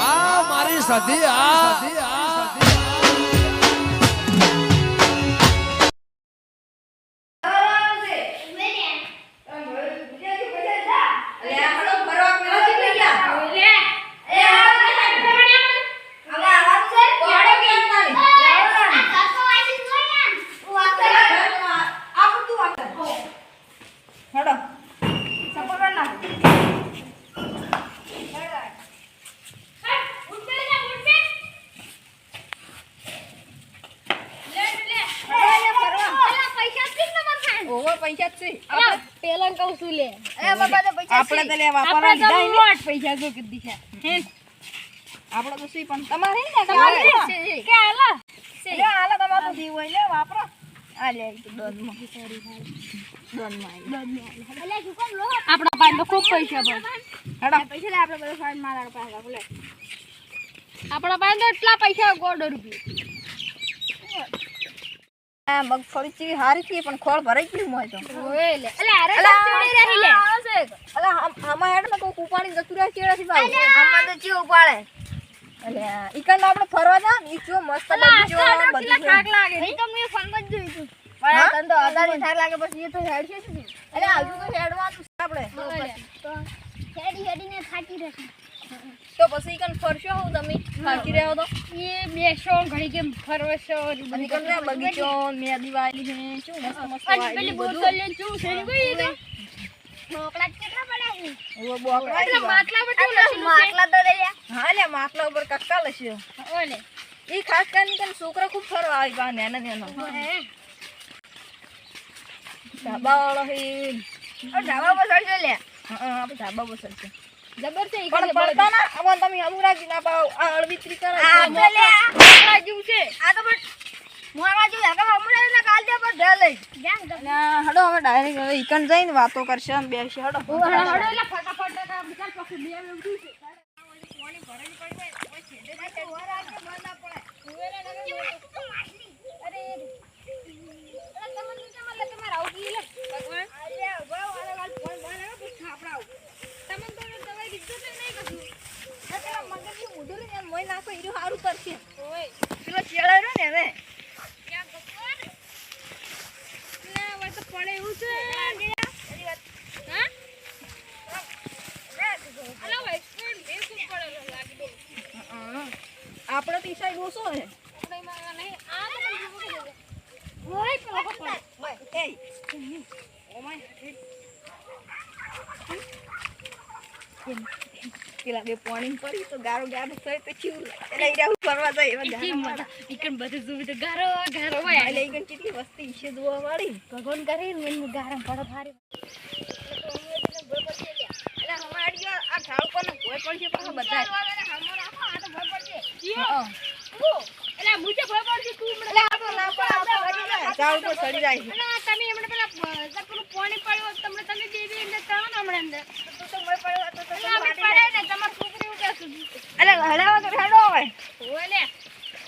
આ મારી સધી આ પૈસા જ છે પેલા કહું છું લે. આપણે તો આપણે લીધા તો ને. મોટ પૈસા જો કીધી છે? આપણે તો સી પણ તમારે ને તમારે કે હાલો? લે હાલો તમારે તો દીવ હોય લે વાપરો. લે. આપણા પાસે તો ખૂબ પૈસા આપણા પાસે તો એટલા પૈસા ગોડો રૂપિયા. મગફળી ચીવી હારી થી પણ ખોળ ભરાઈ ગયું મોય તો. ઓય લે. અલે અરે ચોડી રહી લે. અલે આમાં હેડ કોઈ કુપાણી જતું રહે ચેડાથી બાવ આમાં તો ચીવ ઉપાડે. અલે ઈકન આપણે ફરવા જા ઈ ચો મસ્ત બધું છે. લાગે એ તો મેં ફોનમાં જોઈ તું પણ આ તને તો હજારની થાક લાગે પછી એ તો હેડ છે શું અલે હજુ તો હેડવાનું છે આપણે. તો હેડી હેડીને થાકી રહેશે. તો પછી ફરશો હું તમે? થાકી રહ્યો તો? એ બેસો ઘડી કેમ ફરવશો અને ઈકન બગીચો મેદી વાયેલી છે શું મસ્ત મસ્ત અને પેલી બધું. લઈને શું છે ને તો ઢોકળા કેટલા પડ્યા છે ઓવે બોકડા એટલે માટલા પર હા લે માટલા ઉપર કક્કા લસ્યો. ઓલે. ઈ ખાસ કરીને ઈકન છોકરા ખૂબ ફરવા આવી બા નેના નેનો. હે ધાબા વાળો હે. ધાબા પર ચડશે લે. હા આપણે ધાબા પર ચડશે. જબર છે ઈ પણ પડતા ના આમાં તમે અમુક રાખી ના પાવ આ અળવિત્રી કરે આ ઢોકળા જેવું છે. આ તો મોરા કાલ દે પર લઈ. અને હડો હવે ડાયરેક્ટ હવે ઈકન જઈને વાતો કરશે બેસશે હડો. હડો એટલે ફટાફટ કામ ચાલ પછી બે ઈરું સારું કરશે. પેલો ચેડા રહ્યો ને હવે. આપણો તો ઈસાઈ ઓછો છે. એ. પેલા બે પાણી પડી તો ગારો ગારો થાય પછી લઈ એટલે ઈ ફરવા જાય એવા ગારા વાળા. એટલે ઈ કણ કેટલી વસ્તી ઈશે જોવા વાળી. ભગવાન કરે ને એનું ગારમ પડો ભારે. એટલે આ ઢાળ પર કોઈ પડશે પાછા બધા હા. એટલે મુજે ભય પડશે તું મને એટલે આ તો ના પણ આ તો ઝાડ ઉપર ચડી જાય છે. અને તમે એમણે પેલા પેલું પાણી પડ્યું તમને તમે દેવી એટલે ને હમણાં અંદર. તો તો મોય પડ્યો તો તો આપણે પડે ને તમારે છોકરી એવું સુધી. એટલે હડાવા તો હેડો હોય ઓય લે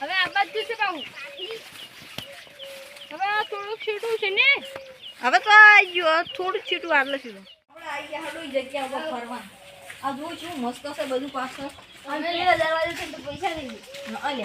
હવે આ બધું છે બાહુ. હવે આ થોડું છીટું છે ને. હવે તો આ ગયો થોડું છીટું આટલું સીધું આપણે આવી ગયા હડું જગ્યા ઉપર ફરવા. આ જોઉં છું મસ્ત છે બધું પાછળ. અને દરવાજો છે તો પૈસા નહીં. અલે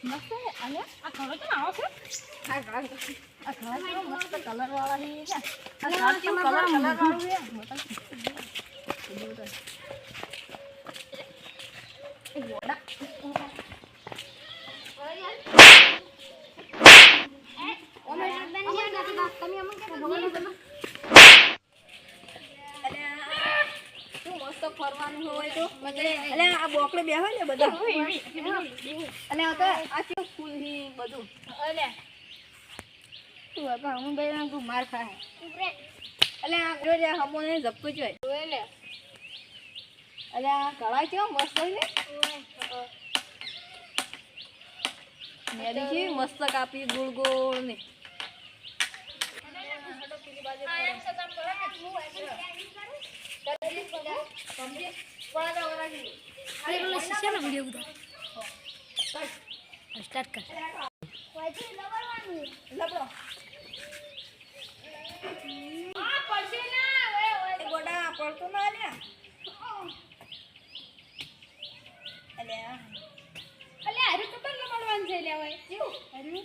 મસ્ત અને આ ઘરો તો આવો છે આ ઘર આ કેવો મસ્ત કલર વાળા છે આ ઘર કેવું કલર કલર વાળું છે એ ઘોડા. કરવાનું હોય તો? એટલે આ બોકડે બે હોય ને બધા. આ તો આ કેવું ફૂલ બધું. એટલે તું બાપા હું ભાઈ ના તું માર આ રોજ હમો ને જપ્પું જોઈએ એટલે એટલે આ કળા કેવો મસ્ત ને? મેરી છે મસ્ત કાપી ગોળ ગોળ ને. સ્ટાર્ટ કર ગોડા પડતો ના લ્યા અલ્યા અલ્યા હારું. તો પણ લબડવાનું છે લેવાય હરું.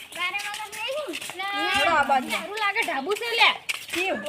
છોડો આ બાજુ. લાગે ઢાબુ છે લે કેવું?